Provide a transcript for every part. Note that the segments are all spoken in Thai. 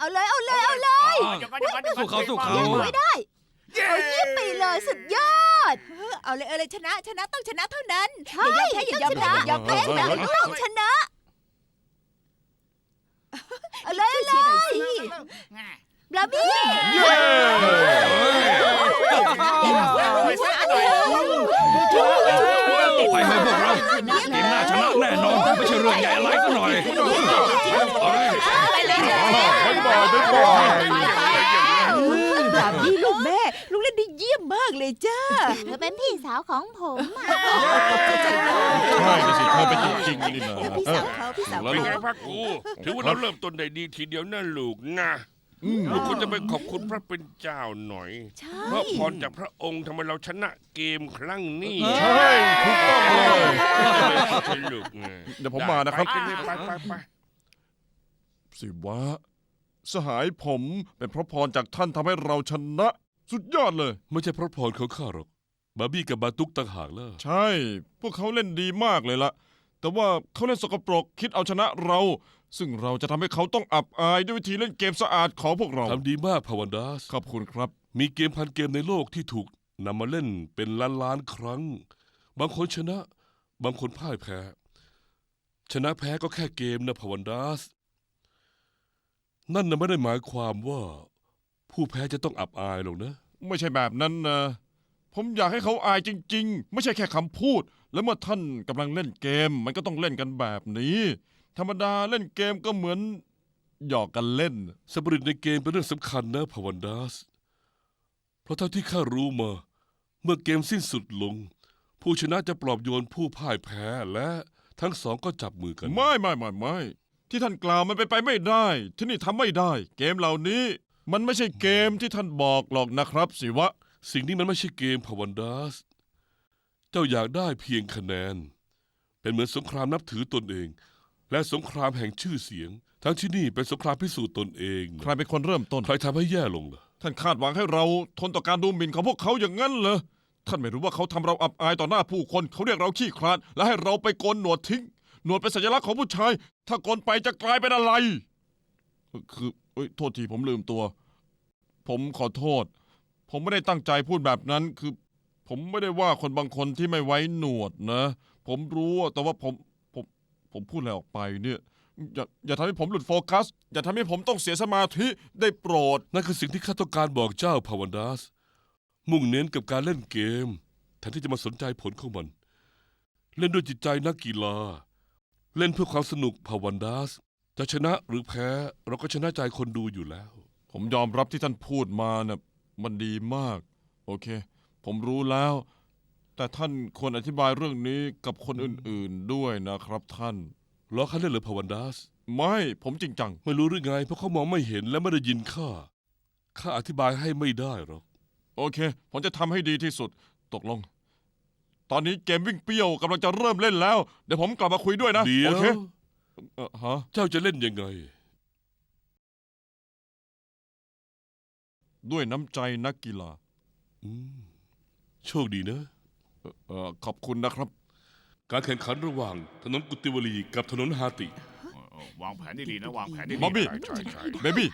เอาเลยเอาเลยเอาเลยสู้เขาสู้เขายังไม่ได้ เย้เอาเยี่ยมไปเลยสุดยอด เอาเลยเอาเลยชนะชนะต้องชนะเท่านั้นใช่อย่ายอมแพ้อย่ายอมต้แพ้องชนะอย่ายอมแพ้ต้องชนะ เอาเลยเอาเลยบลาบี้เย้ไปให้พวกเราเกมหน้าชนะแน่นอนไม่ใช่เรื่องใหญ่อะไรซะหน่อยเอ้ยไปเลย บ๊ายบายบ๊ายบายแบบนี้ลูกแม่ ลูกเล่นได้เยี่ยมมากเลยจ้า เธอเป็นพี่สาวของผมอะใช่สิเธอเป็นจริงๆนี่นะพี่เอสาวเขาพี่สาวแล้วเป็นลูกไงพักกูถือว่าเราเริ่มต้นได้ดีทีเดียวนะลูกนะลูกควรจะไปขอบคุณพระเป็นเจ้าหน่อย ใช่ เพราะพรจากพระองค์ทำให้เราชนะเกมครั้งนี้ใช่ถูกต้องเลย ลูกนะเดี๋ยวผมมานะครับ ไปไปไปไป สิวะ สหายผมเป็นเพราะพรจากท่านทำให้เราชนะ สุดยอดเลย ไม่ใช่เพราะพรของข้าหรอก บาร์บี้กับบาตุกต่างหากล่ะใช่ พวกเขาเล่นดีมากเลยละแต่ว่าเขาเล่นสกปรกคิดเอาชนะเรา ซึ่งเราจะทำให้เขาต้องอับอายด้วยวิธีเล่นเกมสะอาดของพวกเราทำดีมากพาวันดัสขอบคุณครับ มีเกมพันเกมในโลกที่ถูกนำมาเล่นเป็นล้านล้านๆครั้ง บางคนชนะ บางคนพ่ายแพ้ ชนะแพ้ก็แค่เกมนะพาวันดัส นั่นน่ะไม่ได้หมายความว่า ผู้แพ้จะต้องอับอายหรอกนะ ไม่ใช่แบบนั้นนะ ผมอยากให้เขาอายจริง ๆ ไม่ใช่แค่คำพูด แล้วเมื่อท่านกำลังเล่นเกม มันก็ต้องเล่นกันแบบนี้ ธรรมดาเล่นเกมก็เหมือนหยอกกันเล่น สปริตในเกมเป็นเรื่องสำคัญนะพาวันดัสเพราะเท่าที่ข้ารู้มา เมื่อเกมสิ้นสุดลง ผู้ชนะจะปลอบโยนผู้พ่ายแพ้และทั้งสองก็จับมือกัน ไม่ไม่ไม่ไม่ ที่ท่านกล่าวมันไปนไปไม่ได้ ที่นี่ทำไม่ได้ เกมเหล่านี้ มันไม่ใช่เกมที่ท่านบอกหรอกนะครับ สิวะ สิ่งนี้มันไม่ใช่เกมพาวันดัส เจ้าอยากได้เพียงคะแนน เป็นเหมือนสงครามนับถือตนเอง และสงครามแห่งชื่อเสียง ทั้งที่นี่เป็นสงครามพิสูจน์ตนเองใครเป็นคนเริ่มต้น ใครทำให้แย่ลงล่ะ ท่านคาดหวังให้เราทนต่อการดูหมิ่นของพวกเขาอย่างนั้นเหรอท่านไม่รู้ว่าเขาทำเราอับอายต่อหน้าผู้คนเขาเรียกเราขี้คลาดและให้เราไปโกนหนวดทิ้ง หนวดเป็นสัญลักษณ์ของผู้ชาย ถ้าโกนไปจะกลายเป็นอะไร คือเอ้ยโทษทีผมลืมตัว ผมขอโทษ ผมไม่ได้ตั้งใจพูดแบบนั้น คือ ผมไม่ได้ว่าคนบางคนที่ไม่ไว้หนวดนะ ผมรู้แต่ว่าผมผมผมพูดอะไรออกไปเนี่ยอย่าอย่าทำให้ผมหลุดโฟกัส อย่าทำให้ผมต้องเสียสมาธิได้โปรด นั่นคือสิ่งที่ข้าต้องการบอกเจ้าพาวันดัสมุ่งเน้นกับการเล่นเกมแทนที่จะมาสนใจผลของมัน เล่นด้วยจิตใจนักกีฬา เล่นเพื่อความสนุกพาวันดัสจะชนะหรือแพ้ เราก็ชนะใจคนดูอยู่แล้ว ผมยอมรับที่ท่านพูดมานะ่ะมันดีมาก โอเค ผมรู้แล้ว แต่ท่านควรอธิบายเรื่องนี้กับคนอื่นๆด้วยนะครับท่านล้อข้าเล่นหรือพาวันดัสไม่ผมจริงจัง ไม่รู้หรือไง เพราะเขามองไม่เห็นและไม่ได้ยินข้าข้าอธิบายให้ไม่ได้หรอก โอเค ผมจะทำให้ดีที่สุด ตกลง ตอนนี้เกมวิ่งเปรี้ยวกำลังจะเริ่มเล่นแล้ว เดี๋ยวผมกลับมาคุยด้วยนะเดี๋ยโอวเคเออฮะเจ้าจะเล่นยังไง ด้วยน้ำใจนักกีฬาอืมโชคดีนะ เอ่อเออขอบคุณนะครับ การแข่งขันระหว่างถนนกุติวลีกับถนนฮาติวางแผนดีๆนะ วางแผนดีบ๊อบบี้ใช่ใช่ เบบี้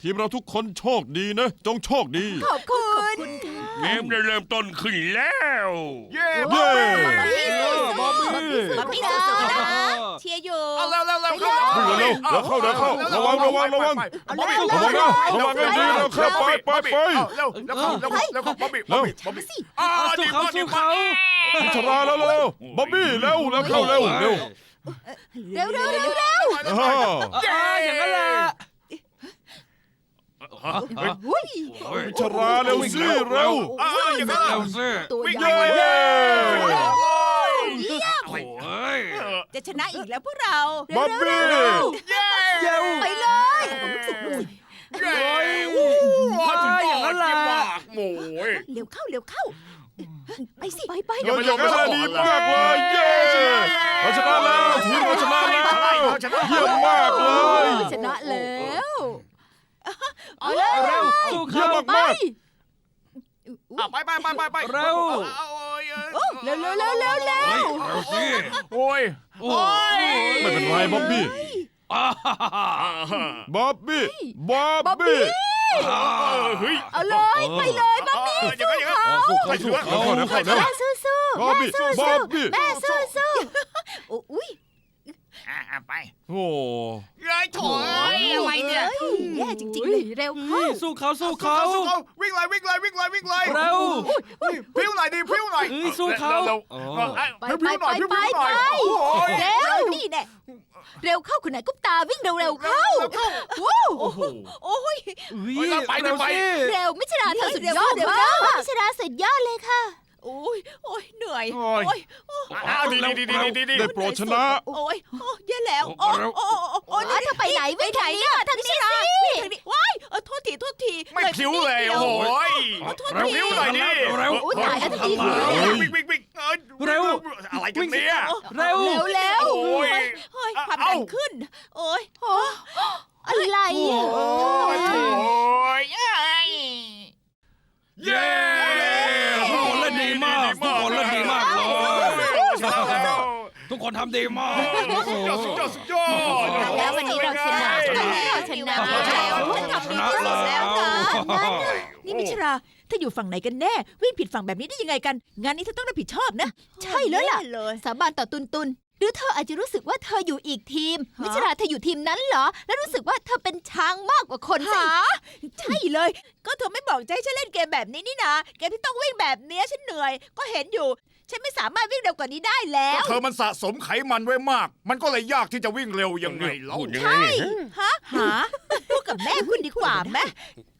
ทีมเราทุกคนโชคดีนะ จงโชคดี ขอบคุณ เกมได้เริ่มต้นขึ้นแล้ว เย้เย้บอบบี้บับบี้สู้ๆนะเชียร์อยู่เอาเร็วเร็วเร็ววิ่งเร็วเร็วเข้าเร็วเข้าระวังระวังระวังบ๊อบบี้ระวังนะระวังให้ดีเร็วเข้าไปไปไปเร็วเร็วเข้าเร็วเข้าเร็วเข้าบ๊อบบี้บ๊อบบี้บ๊อบบี้อ่าดีมากดีมากพิชราแล้วเร็วบ๊อบบี้เร็วเร็วเข้าเร็วเร็วเร็วเร็วเร็วเร็วอ้าวเย้อย่างนั้นแหละ อุ้ยพิชราเร็วสิเร็วอ่าอย่างนั้นแหละตัวใหเย้ญ่โอ้ยจะชนะอีกแล้วพวกเราบ๊อบบี้เย้ไปเลยเย้พอถึงอย่างนั้นแหละโอ้ยเร็วเข้าเร็วเข้าไปสิไปไปเอออย่างนั้นแหละดีมากเลยเย้เราชนะแล้วทีมเราชนะแล้วเยี่ยมมากเลยชนะแล้ว เอาเลยเร็วเยี่ยมมากมากไปไปไปไปไปเร็วโอ้ยเร็วเร็วเร็วเร็วเร็วโอ้ย โอ้ยไม่เป็นไรบ๊อบบี้ อ่าฮ่าฮ่าฮ่าบ๊อบบี้ บ๊อบบี้เฮ้ยเอาเลยไปเลยบ๊อบบี้อย่างนั้นอย่างนั้น สู้เขาสู้เขาเดี๋ยวเขาเดี๋ยวแม่สู้สู้บ๊อบบี้บ๊อบบี้แม่สู้สู้อุ้ยอะอะไป โอ้ เอ้ยโถยอะไรเนี่ยแย่จริงๆเลยเร็วเข้าสู้เขาสู้เขาสู้เขาวิ่งเลยวิ่งเลยวิ่งเลยวิ่งเลยเร็วพริ้วหน่อยดิพริ้วหน่อยเอ้ยสู้เขาเราอ๋อเอ้ยไปพริ้วไปๆหน่ไปอยพริ้วไปๆหน่อยไปโอ้ยเร็วนี่แน่เร็วเข้าคุณนายกุ๊ปตาวิ่งเร็วๆเข้าว้าวโอ้โหโอ้ยเฮ้ยไปเร็วไปสิเร็วมิชราเธอสุดยอดเร็วมิชราสุดยอดเลยค่ะ โอ้ยโอ้ยเหนื่อยโอ้ยโอ้ย อ้าวดีดีดีดีดีดีได้โปรดชนะ โอ้ยโอ้ยแย่แล้ว โอ้โอ้โอ้ยเธอไปไหนวิ่งทางนี้ทางนี้สิทางนี้ว้ายเออโทษทีโทษทีไม่พริ้วเลยโอ้โหยโทษเร็วทีพริ้วหน่อยดิเร็วโอ้ยตายแล้วจะดีวิ่งวิ่งวิ่งเอ้ยเร็วอะไรกันเนี่ยเร็วเร็วเร็วโอ้ยเฮ้ยความดันขึ้น โอ้ยอะไรอะโอ้ยโถ่ยเอ้ย คนทำดีมากโอ้โหสุดยอดสุดยอดแล้ววันนี้เราชนะวันนี้เราชนะแล้วฉันทำดีที่สุดแล้วนะนี่มิชราเธออยู่ฝั่งไหนกันแน่ วิ่งผิดฝั่งแบบนี้ได้ยังไงกัน งานนี้เธอต้องรับผิดชอบนะ ใช่แล้วล่ะสาบานต่อตุนตุนหรือเธออาจจะรู้สึกว่าเธออยู่อีกทีม มิชราเธออยู่ทีมนั้นเหรอ แล้วรู้สึกว่าเธอเป็นช้างมากกว่าคนสิใช่เลย ก็เธอไม่บอกให้ฉันเล่นเกมแบบนี้นี่นะเกมที่ต้องวิ่งแบบนี้ฉันเหนื่อย ก็เห็นอยู่ ฉันไม่สามารถวิ่งเร็วกว่านี้ได้แล้วเธอมันสะสมไขมันไว้มาก มันก็เลยยากที่จะวิ่งเร็วยังไงเล่าพูดยังไงเนี่ยฮะ หาพูดกับแม่คุณดีกว่าแม่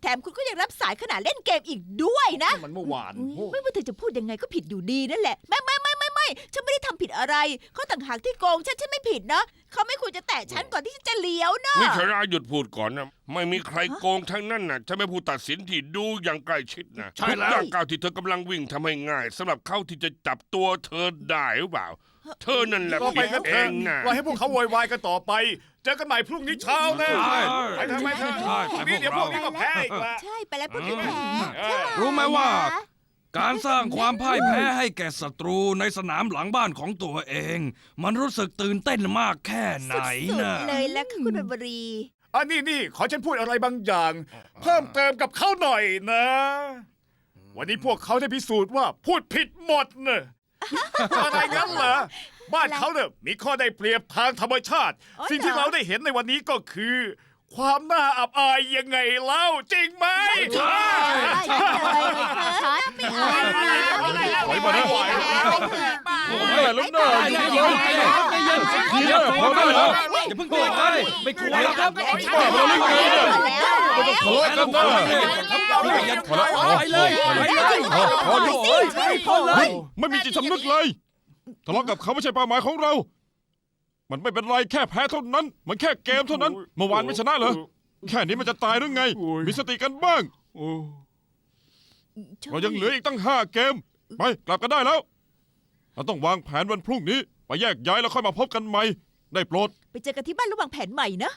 แถมคุณก็ยังรับสายขณะเล่นเกมอีกด้วยนะ มันเมื่อวานไม่ว่าเธอจะพูดยังไงก็ผิดอยู่ดีนั่นแหละไม่ไม่ไม่ไม่ไม่ฉันไม่ได้ทำผิดอะไร เขาต่างหากที่โกงฉันฉันไม่ผิดนะ เขาไม่ควรจะแตะฉันก่อนที่ฉันจะเลี้ยวนะ นี่ชราหยุดพูดก่อนนะ ไม่มีใครโกงทั้งนั้นนะฉันเป็นผู้ตัดสินที่ดูอย่างใกล้ชิดนะใช่แล้ว ทุกย่างก้าวที่เธอกำลังวิ่งทำให้ง่ายสำหรับเขาที่จะจับตัวเธอได้หรือเปล่า เธอนั่นแหละก็ไปผิดกันเอเถอะงนะ ปล่อยให้พวกเขาโวยวายกันต่อไป เจอกันใหม่พรุ่งนี้เช้านะใช่ไปเถอะไปเถอะใช่พรุ่งนี้เดี๋ยวพวกนี้ก็แพ้อีกละ ใช่ไปแล้วพวกนี้แพ้เออ รู้ไหมว่า การสร้างความพ่ายแพ้ให้แก่ศัตรูในสนามหลังบ้านของตัวเอง มันรู้สึกตื่นเต้นมากแค่ไหนสุดนะๆเลยแล้วค่ะคุณบรรีอันนี้นี่ขอฉันพูดอะไรบางอย่าง เพิ่มเติมกับเขาหน่อยนะ วันนี้พวกเขาได้พิสูจน์ว่าพูดผิดหมดเนอะ อะไรงั้นเหรอ บ้านเขาเนี่ยมีข้อได้เปรียบทางธรรมชาติ อ๋อสิ่งที่เหรอ เราได้เห็นในวันนี้ก็คือ ความน่าอับอายยังไงเล่าจริงไหมใช่ใช่เลยชัดไม่อายนะถอยมานะโอ้ไม่ยแล้วนะใจเย็นใจเย็นใจเย็นใจเย็นพอได้แล้วอย่าเพิ่งโกรธกันไม่ควรแล้วครับ บ้าเราเรื่องอะไรเนี่ยไม่ต้องทะเลาะกันนะไปเลยไปเลยพอหยุดพอเลยไม่มีจิตสำนึกเลยทะเลาะกับเขาไม่ใช่เป้าหมายของเรา มันไม่เป็นไรแค่แพ้เท่านั้น มันแค่เกมเท่านั้น เมื่อวานไม่ชนะเหรอแค่นี้มันจะตายหรือไง มีสติกันบ้างเรายังเหลืออีกตั้งห้าเกม ไปกลับกันได้แล้ว เราต้องวางแผนวันพรุ่งนี้ ไปแยกย้ายแล้วค่อยมาพบกันใหม่ ได้โปรด ไปเจอกันที่บ้านระหว่างแผนใหม่นะ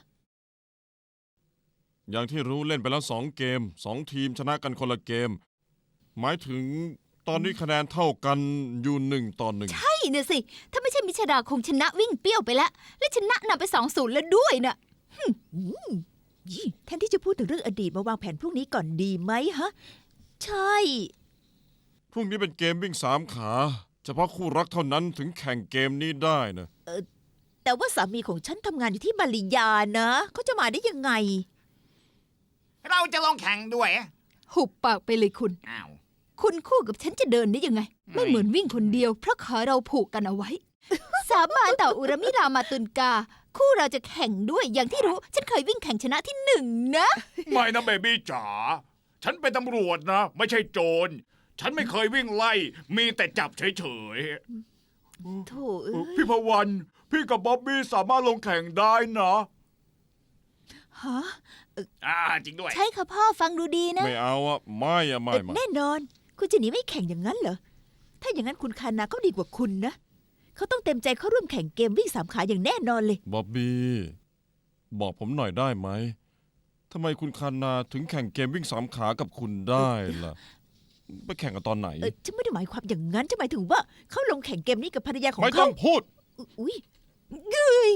อย่างที่รู้เล่นไปแล้วสองเกมสองทีมชนะกันคนละเกม หมายถึงตอนนี้คะแนนเท่ากันอยู่หนึ่งต่อหนึ่งใช่น่ะสิ ถ้าไม่ใช่มิชดาคงชนะวิ่งเปรี้ยวไปแล้ว และชนะนำไปสองศูนย์แล้วด้วยน่ะยี่แทนที่จะพูดถึงเรื่องอดีตมาวางแผนพรุ่งนี้ก่อนดีไหมฮะ ใช่ พรุ่งนี้เป็นเกมวิ่งสามขา เฉพาะคู่รักเท่านั้นถึงแข่งเกมนี้ได้นะแต่ว่าสามีของฉันทำงานอยู่ที่มาริยานะเขาจะมาได้ยังไง เราจะลงแข่งด้วยหุบปากไปเลยคุณ อ้าว คุณคู่กับฉันจะเดินได้ยังไง ไม่เหมือนวิ่งคนเดียว เพราะขาเราผูกกันเอาไว้ สาบานต่ออุรมิรามาตุนกา คู่เราจะแข่งด้วยอย่างที่รู้ ฉันเคยวิ่งแข่งชนะที่หนึ่งนะ ไม่นะเบบี้จ๋า ฉันเป็นตำรวจนะ ไม่ใช่โจร ฉันไม่เคยวิ่งไล่ มีแต่จับเฉยโถเอ้ยๆ พี่พวัน พี่กับบ๊อบบี้สามารถลงแข่งได้นะ ฮะ อ่าจริงด้วย ใช่ค่ะพ่อฟังดูดีนะไม่เอาอะไม่อะไม่เอ่อไม่แน่นอน คุณจะหนีไม่แข่งอย่างนั้นเหรอ ถ้าอย่างนั้นคุณคานาเขาดีกว่าคุณนะ เขาต้องเต็มใจเข้าร่วมแข่งเกมวิ่งสามขาอย่างแน่นอนเลย บ๊อบบี้บอกผมหน่อยได้ไหมทำไมคุณคานาถึงแข่งเกมวิ่งสามขากับคุณได้ล่ะ ไปแข่งกันตอนไหน เออฉันไม่ได้หมายความอย่างนั้นฉันหมายถึงว่าเขาลงแข่งเกมนี้กับภรรยาของไม่ต้เขาองพูด อุ้ยเอ้ย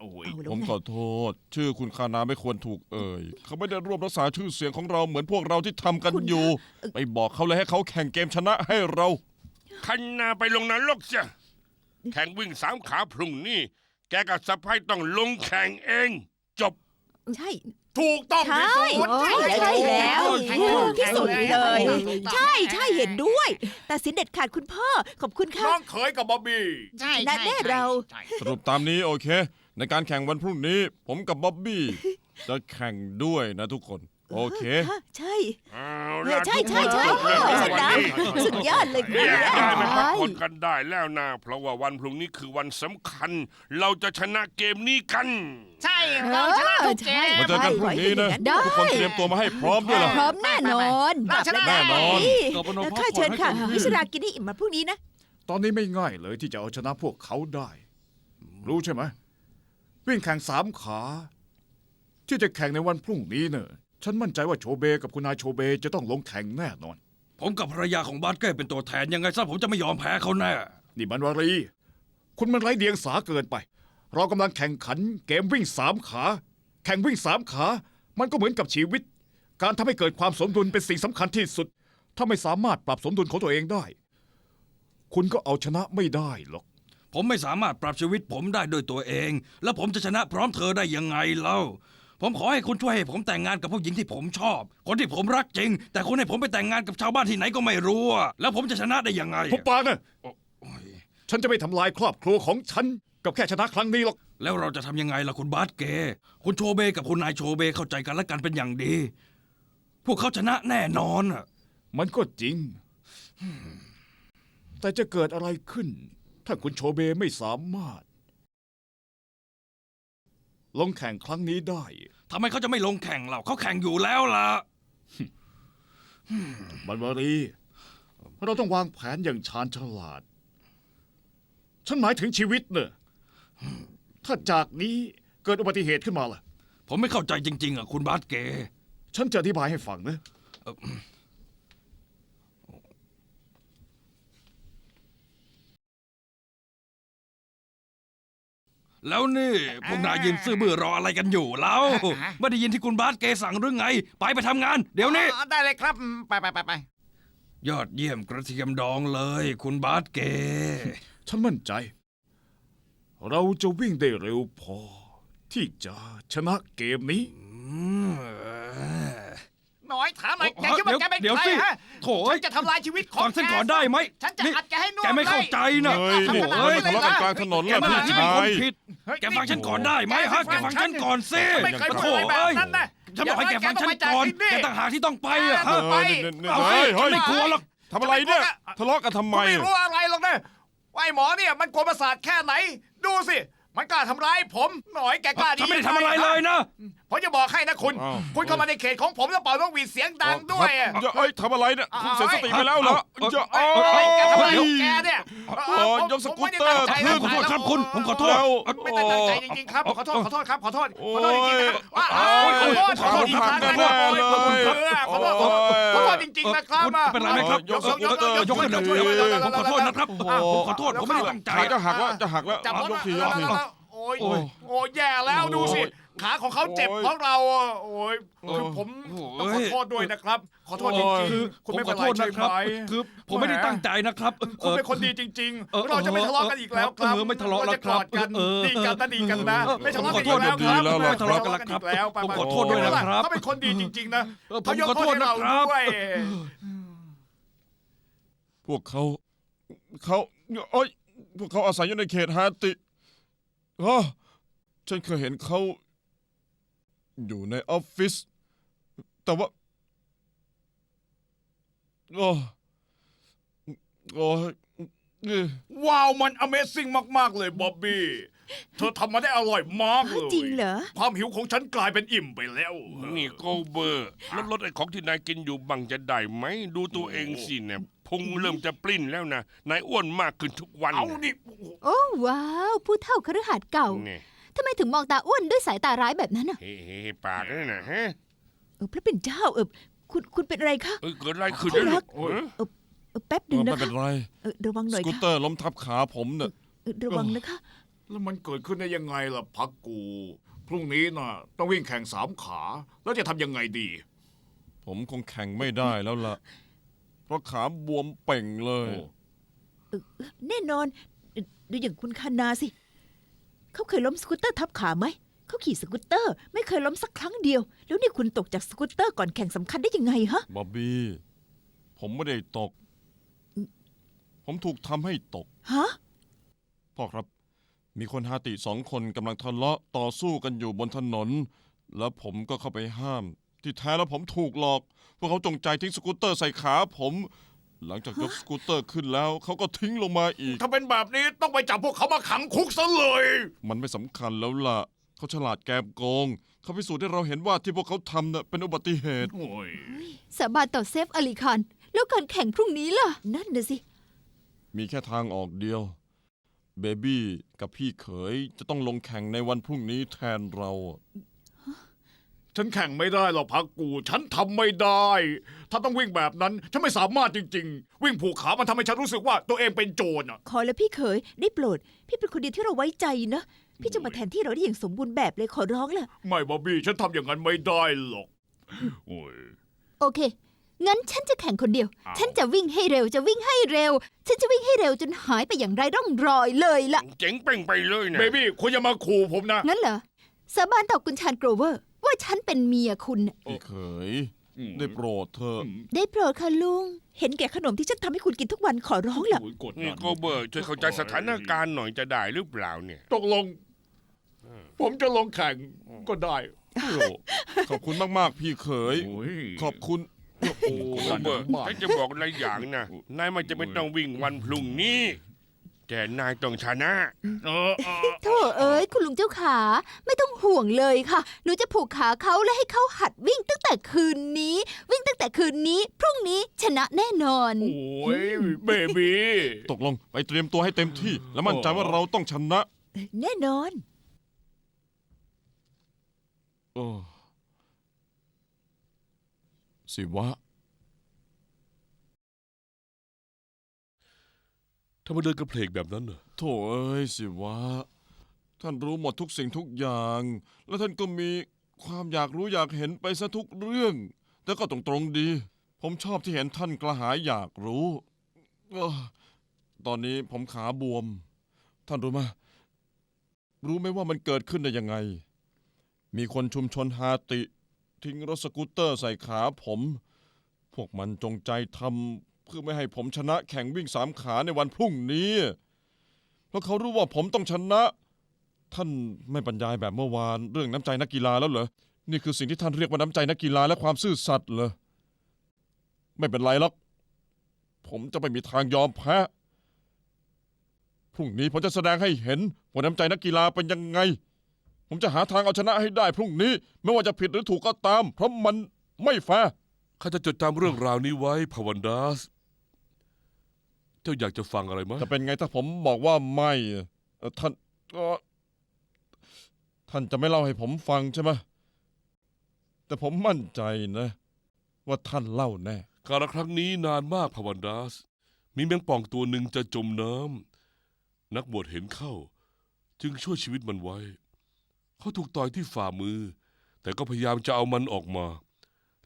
โอ้ยเอาแล้วผมไงขอโทษ ชื่อคุณคานาไม่ควรถูกเอ่ย เขาไม่ได้ร่วมรักษาชื่อเสียงของเราเหมือนพวกเราที่ทำกันอยู่ ไปบอกเขาเลยให้เขาแข่งเกมชนะให้เรา คันนาไปลงนรกเสียแข่งวิ่งสามขาพรุ่งนี้ แกกับสะพ้ายต้องลงแข่งเอง จบ ใช่ ถูกต้องใช่ที่สุดใช่ใช่แล้วแข่งถูกที่สุดแข่งเลยแข่งใช่ใช่เห็นด้วย แต่สินเด็ดขาดคุณพ่อ ขอบคุณน้ค่ะองเขยกับบ๊อบบี้ใช่ชนะแน่เราใช่สรุปตามนี้โอเค ในการแข่งวันพรุ่งนี้ ผมกับบ๊อบบี้จะแข่งด้วยนะทุกคน โอเคค่ะใช่ เอาเอล่ะอใช่ใช่ใช่ทุกคนชวันนะนี้สุดยอดเลยแยกค่ะย้ายไปพักผ่อนกันได้แล้วนะเพราะว่าวันพรุ่งนี้คือวันสำคัญ เราจะชนะเกมนี้กัน ใช่เราชนะทุกเกม มาเจอกันพรุ่งนี้นะได้ ทุกคนเตรียมตัวมาให้พร้อมด้วยล่ะ พร้อมแน่นอนเราชนะแน่นอนนี่กลับมานอนพักข้าเชิญค่ะผ่อนให้เต็มที่วิชรากินให้อิ่มมาพรุ่งนี้นะ ตอนนี้ไม่ง่ายเลยที่จะเอาชนะพวกเขาได้ รู้ใช่ไหมวิ่งแข่งสามขา ที่จะแข่งในวันพรุ่งนี้เนอะ ฉันมั่นใจว่าโชเบกับคุณนายโชเบจะต้องลงแข่งแน่นอน ผมกับภรรยาของบาสเก้เป็นตัวแทนยังไงซะผมจะไม่ยอมแพ้เขาแน่ นี่มันวารี คุณมันไร้เดียงสาเกินไป เรากำลังแข่งขันเกมวิ่งสามขา แข่งวิ่งสามขา มันก็เหมือนกับชีวิต การทำให้เกิดความสมดุลเป็นสิ่งสำคัญที่สุด ถ้าไม่สามารถปรับสมดุลของตัวเองได้ คุณก็เอาชนะไม่ได้หรอก ผมไม่สามารถปรับชีวิตผมได้ด้วยตัวเอง แล้วผมจะชนะพร้อมเธอได้ยังไงเล่า ผมขอให้คุณช่วยให้ผมแต่งงานกับผู้หญิงที่ผมชอบ คนที่ผมรักจริง แต่คุณให้ผมไปแต่งงานกับชาวบ้านที่ไหนก็ไม่รู้อะแล้วผมจะชนะได้ยังไงทุบปากนะโอ้ยฉันจะไม่ทำลายครอบครัวของฉัน กับแค่ชนะครั้งนี้หรอก แล้วเราจะทำยังไงล่ะคุณบาสเก คุณโชเบกับคุณนายโชเบเข้าใจกันและกันเป็นอย่างดี พวกเขาชนะแน่นอนอะมันก็จริง แต่จะเกิดอะไรขึ้น ถ้าคุณโชเบไม่สามารถ ลงแข่งครั้งนี้ได้ ทำไมเขาจะไม่ลงแข่งเราเขาแข่งอยู่แล้วล่ะ บันวารี เราต้องวางแผนอย่างชาญฉลาด ฉันหมายถึงชีวิตเนอะถ้าจากนี้เกิดอุบัติเหตุขึ้นมาล่ะ ผมไม่เข้าใจจริง ๆอะคุณบาสเก ฉันจะอธิบายให้ฟังนะ แล้วนี่พวกนายยืนซื่อบื้อรออะไรกันอยู่แล้วไม่ได้ยินที่คุณบาสเกสั่งหรือไง ไปไปทำงาน เดี๋ยวนี้อ๋อได้เลยครับ ไปไปไปไปยอดเยี่ยมกระเทียมดองเลย คุณบาสเก ฉันมั่นใจ เราจะวิ่งได้เร็วพอ ที่จะชนะเกมนี้ หน่อยถามหน่อยแกเดี๋ยวคิดว่าแกเป็นเดี๋ยวใครสิฮะโถ่เอ้ฉัยนจะทำลายชีวิตของฟังฉันก่อนได้ไหมฉันจะนี่อัดแกให้น่วมแกไม่เข้าใจนะเฮ้ยนี่ทำไมทะเลาะกันกลางถนนแกล่ะนั่นแหพี่ละที่เป็นชาคนย ผิด เฮ้ยแกฟังฉันก่อนได้ไหมฮะ แกฟังฉันก่อนสิไม่เคยปะพูโถดอะไรแบบเอ้ยนั้นนะฉันบอกให้แกฟังฉันก่อน แกต่างหากที่ต้องไปอะเอฮะอไปเอาเฮ้สิยฉัเฮ้นยไม่กลัวหรอก ทำอะไรเนี่ยทะเลาะกันทำไม ไม่อะรู้อะไรหรอกนะว่าไอ้หมอเนี่ยมันกวนประสาทแค่ไหน ดูสิ มันกล้าทำร้ายผมหน่อยแกกล้าดีฉันไม่ได้ทำอะไรเลยนะ ผมจะบอกให้นะคุณ อ้าว คุณเข้ามาในเขตของผมแล้วเป่านกหวีดเสียงดังด้วยอะครับเอ้ยทำอะไรเนี่ยคุณเสียสติไปแล้วเหรอเอาจะเอ้โอ้ยแกทำอะไรยของแกเนี่ยโอ้ยยกสกูตเตอร์ ผมขึ้ไม่นได้ตั้งใจนะขอโทษครับคุณผมขอโทษ แล้ว ไม่ได้ตั้งใจจริงๆครับ ขอโทษ ขอโทษครับ ขอโทษ ขอโทษจริงๆนะครับว้าโอ้ยขอโทษ ขอโทษอีกครั้งนะครับขอโทษขอโทษครับ ขอโทษขอโทษขอโทษจริงๆนะครับไม่เป็นไรไหมครับยกสกูตเตอร์ยกขึ้นยกเดี๋ยวขึ้นผมขอโทษนะครับโอ้โหผมขอโทษผมไม่ได้ตั้งใจขาจะหักแล้วจะหักแล้วจับรถยกทียกที โอ้ยโอ้ยโอ้ยแย่แล้วดูสิ ขาของเขาเจ็บโอ้ยเพราะเราอะโอ้ยคือผมโอ้ย ต้องขอโทษด้วยนะครับ ขอโทษจโอ้ริยงคือๆคุณผมไม่ขเป็อนไรโทษใช่นะคไหรับม คือผมไม่ได้ตั้งใจนะครับคุณเป็นคนดีจริงเออๆ เราจะไม่ทะเลาะกันอีกแล้วครับเออไม่ทะเลาะแล้วครับเาจกอดกันเออดีกันนะดีกันนะเออไม่ทะเลาะกันผมขอโทษอีกแล้วครับดีแล้วล่ะไม่ทะเลาะกันอีกแล้วผมขอโทษด้วยนะครับ เขาเป็นคนดีจริง ๆ นะเออผมเขายกขอโทโทษษให้นะเราครับ ด้วย พวกเขา เขาโอ้ยพวกเขาอาศัยอยู่ในเขตฮาติอ๋อฉันเคยเห็นเขา อยู่ในออฟฟิศแต่ว่าโอ้โอ้ยนี่ว้าวมัน Amazing มาก ๆ เลยบ๊อบบี้ เธอทำมาได้อร่อยมากเลยจริงเหรอ ความหิวของฉันกลายเป็นอิ่มไปแล้ว นี่โกเบอร์ลดลดไอ้ของที่นายกินอยู่บังจะได้ไหม ดูตัวเองสิเนี่ยพุงเริ่มจะปลิ้นแล้วนะ นายอ้วนมากขึ้นทุกวัน เอานะนี่โอ้ว้าว ผู้เฒ่าคฤหัสถ์เก่านี่ ทำไมถึงมองตาอ้วนด้วยสายตาร้ายแบบนั้นอะเฮ้เฮ้เฮ้ปากนี่นะฮะเออพระเป็นเจ้าเออคุณคุณเป็นอะไรคะเอ้ยเกิดอะไรขึ้นที่รักเอ้ยเออแป๊บหเอนึ่งอนะไม่เป็คะนไร เออระวังหสน่อยกูตค่ะเตอร์ล้มทับขาผมเนี่ย เออระวังนะคะ แล้วมันเกิดขึ้นได้ยังไงล่ะพักกู พรุ่งนี้น่ะ ต้องวิ่งแข่งสามขา แล้วจะทำยังไงดี ผมคงแข่งไม่ได้แล้วล่ะ เพราะขาบวมเป่งเลยโอ้แน่นอนดูอย่างคุณคานาสิ เขาเคยล้มสกูตเตอร์ทับขาไหม เขาขี่สกูตเตอร์ ไม่เคยล้มสักครั้งเดียว แล้วนี่คุณตกจากสกูตเตอร์ก่อนแข่งสำคัญได้ยังไงฮะบอบบี้ ผมไม่ได้ตก ผมถูกทำให้ตก ฮะ พ่อครับ มีคนฮาติสองคนกำลังทะเลาะต่อสู้กันอยู่บนถนน แล้วผมก็เข้าไปห้าม ที่แท้แล้วผมถูกหลอก พวกเขาจงใจทิ้งสกูตเตอร์ใส่ขาผม หลังจากยกสกูตเตอร์ขึ้นแล้ว เขาก็ทิ้งลงมาอีก ถ้าเป็นแบบนี้ต้องไปจับพวกเขามาขังคุกซะเลย มันไม่สำคัญแล้วล่ะ เขาฉลาดแกมโกง เขาพิสูจน์ให้เราเห็นว่าที่พวกเขาทำน่ะเป็นอุบัติเหตุ โอ้ยสาบานต่อเซฟอลีคานแล้วการแข่งพรุ่งนี้ล่ะ นั่นน่ะสิ มีแค่ทางออกเดียว เบบี้กับพี่เขยจะต้องลงแข่งในวันพรุ่งนี้แทนเรา ฉันแข่งไม่ได้หรอกพักกู ฉันทำไม่ได้ ถ้าต้องวิ่งแบบนั้น ฉันไม่สามารถจริง ๆ วิ่งผูกขามันทำให้ฉันรู้สึกว่าตัวเองเป็นโจรอะ ขอแล้วพี่เขยได้โปรด พี่เป็นคนเดียวที่เราไว้ใจนะ พี่จะมาแทนที่เราได้อย่างสมบูรณ์แบบเลยขอร้องล่ะ ไม่บอบบี้ฉันทำอย่างนั้นไม่ได้หรอกโอ้ย โอเค งั้นฉันจะแข่งคนเดียว อ้าว ฉันจะวิ่งให้เร็ว จะวิ่งให้เร็ว ฉันจะวิ่งให้เร็วจนหายไปอย่างไรร่องรอยเลยล่ะ เจ๋งเป่งไปเลยนะ เบบี้คุณอย่ามาขู่ผมนะ งั้นเหรอ สาบานต่อคุณชานโกรเวอร์ ว่าฉันเป็นเมียคุณน่ะพี่เขยอืมได้โปรดเธอะได้โปรดค่ะลุง เห็นแก่ขนมที่ฉันทำให้คุณกินทุกวันขอร้องล่ะโอ้ยกดนี่ดันโกเบิร์ตช่วยเข้าใจสถานการณ์หน่อยจะได้หรือเปล่าเนี่ย ตกลง ผมจะลงแข่งก็ได้ ขอบคุณมากๆ พี่เขยโอ้ยขอบคุณ โอ้โกเบิร์ตฉันจะบอกอะไรอย่างนะนายไม่จะเป็นต้องวิ่งวันพรุ่งนี้ แต่นายต้องชนะเออเออโธ่เอ้ยคุณลุงเจ้าขาไม่ต้องห่วงเลยค่ะ หนูจะผูกขาเขาและให้เขาหัดวิ่งตั้งแต่คืนนี้ วิ่งตั้งแต่คืนนี้ พรุ่งนี้ชนะแน่นอน โอ้ยเบบี้ ตกลงไปเตรียมตัวให้เต็มที่ และมั่นใจว่าเราต้องชนะ แน่นอน โอ้สิวะ ทำไมเดินกระเพลกแบบนั้นน่ะโถเอ้ยสิวะ ท่านรู้หมดทุกสิ่งทุกอย่าง แล้วท่านก็มีความอยากรู้อยากเห็นไปซะทุกเรื่อง แต่ก็ตรงๆดี ผมชอบที่เห็นท่านกระหายอยากรู้เอ้อตอนนี้ผมขาบวม ท่านรู้ไหมรู้ไหมว่ามันเกิดขึ้นได้ยังไง มีคนชุมชนฮาติ ทิ้งรถสกูตเตอร์ใส่ขาผม พวกมันจงใจทำ พื่อไม่ให้ผมชนะแข่งวิ่งสามขาในวันพรุ่งนี้ เพราะเขารู้ว่าผมต้องชนะ ท่านไม่บรรยายแบบเมื่อวานเรื่องน้ำใจนักกีฬาแล้วเหรอ นี่คือสิ่งที่ท่านเรียกว่าน้ำใจนักกีฬาและความซื่อสัตย์เหรอ ไม่เป็นไรหรอก ผมจะไม่มีทางยอมแพ้ พรุ่งนี้ผมจะแสดงให้เห็นว่าน้ำใจนักกีฬาเป็นยังไง ผมจะหาทางเอาชนะให้ได้พรุ่งนี้ ไม่ว่าจะผิดหรือถูกก็ตาม เพราะมันไม่แฟร์ ข้าจะจดจำเรื่องราวนี้ไว้พาวันดัส เจ้าอยากจะฟังอะไรไหมจะเป็นไงถ้าผมบอกว่าไม่เอ่อท่านก็ท่านจะไม่เล่าให้ผมฟังใช่ไหมแต่ผมมั่นใจนะ ว่าท่านเล่าแน่ การละครั้งนี้นานมากพาวันดัสมีแมงป่องตัวหนึ่งจะจมน้ำนักบวชเห็นเข้า จึงช่วยชีวิตมันไว้ เขาถูกต่อยที่ฝ่ามือ แต่ก็พยายามจะเอามันออกมา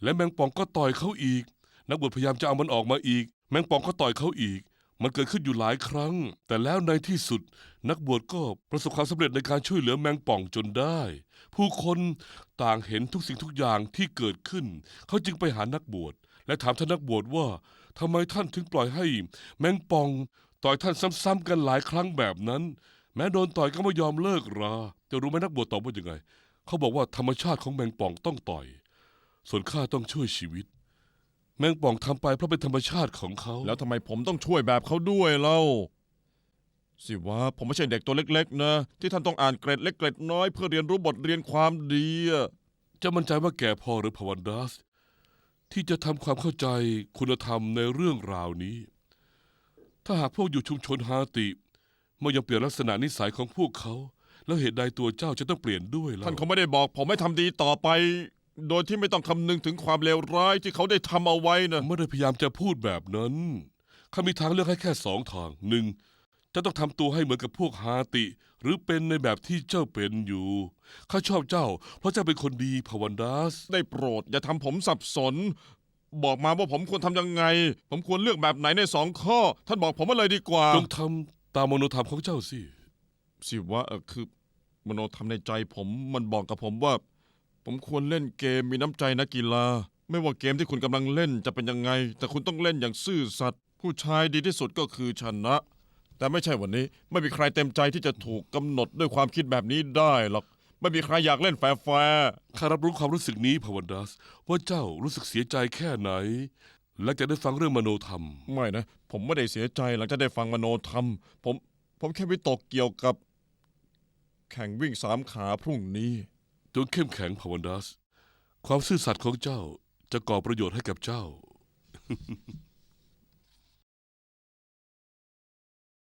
และแมงป่องก็ต่อยเขาอีก นักบวชพยายามจะเอามันออกมาอีก แมงป่องก็ต่อยเขาอีก มันเกิดขึ้นอยู่หลายครั้ง แต่แล้วในที่สุด นักบวชก็ประสบความสำเร็จในการช่วยเหลือแมงป่องจนได้ ผู้คนต่างเห็นทุกสิ่งทุกอย่างที่เกิดขึ้น เขาจึงไปหานักบวชและถามท่านนักบวชว่าทำไมท่านถึงปล่อยให้แมงป่อง ต่อยท่านซ้ำๆกันหลายครั้งแบบนั้น แม้โดนต่อยก็ไม่ยอมเลิกราจะรู้ไหมนักบวชตอบว่ายังไง เขาบอกว่าธรรมชาติของแมงป่องต้องต่อย ส่วนข้าต้องช่วยชีวิต แมงป่องทำไปเพราะเป็นธรรมชาติของเขา แล้วทำไมผมต้องช่วยแบบเขาด้วยเล่า สิวะผมไม่ใช่เด็กตัวเล็ก ๆ นะ ที่ท่านต้องอ่านเกรดเล็กเกรดน้อยเพื่อเรียนรู้บทเรียนความดีอะจะมั่นใจว่าแก่พอหรือพวันดัส ที่จะทำความเข้าใจคุณธรรมในเรื่องราวนี้ ถ้าหากพวกอยู่ชุมชนฮาติไม่ยังเปลี่ยนลักษณะนิสัยของพวกเขา แล้วเหตุใดตัวเจ้าจะต้องเปลี่ยนด้วยล่ะท่านคงไม่ได้บอกผมให้ทำดีต่อไป โดยที่ไม่ต้องคำนึงถึงความเลวร้ายที่เขาได้ทำเอาไว้นะไม่ได้พยายามจะพูดแบบนั้นข้ามีทางเลือกให้แค่สองทางหนึ่งเจ้าต้องทำตัวให้เหมือนกับพวกฮาติ หรือเป็นในแบบที่เจ้าเป็นอยู่ข้าชอบเจ้า เพราะเจ้าเป็นคนดีพาวันดัสได้โปรด อย่าทำผมสับสน บอกมาว่าผมควรทำยังไง ผมควรเลือกแบบไหนในสองข้อ ท่านบอกผมมาเลยดีกว่า จงทำตามมโนธรรมของเจ้าสิสิว่าเออคือมโนทำในใจผมมันบอกกับผมว่า ผมควรเล่นเกมมีน้ำใจนักกีฬา ไม่ว่าเกมที่คุณกำลังเล่นจะเป็นยังไง แต่คุณต้องเล่นอย่างซื่อสัตย์ผู้ชายดีที่สุดก็คือชนะ แต่ไม่ใช่วันนี้ไม่มีใครเต็มใจที่จะถูกกำหนดด้วยความคิดแบบนี้ได้หรอกไม่มีใครอยากเล่นแฟร์แฟร์ข้ารับรู้ความรู้สึกนี้พาวันดัส ว่าเจ้ารู้สึกเสียใจแค่ไหน และจะได้ฟังเรื่องมโนธรรม ไม่นะ ผมไม่ได้เสียใจหลังจากได้ฟังมโนธรรม ผมผมแค่วิตกเกี่ยวกับ แข่งวิ่งสามขาพรุ่งนี้ จงเข้มแข็งพาวันดัส ความซื่อสัตย์ของเจ้าจะก่อประโยชน์ให้กับเจ้า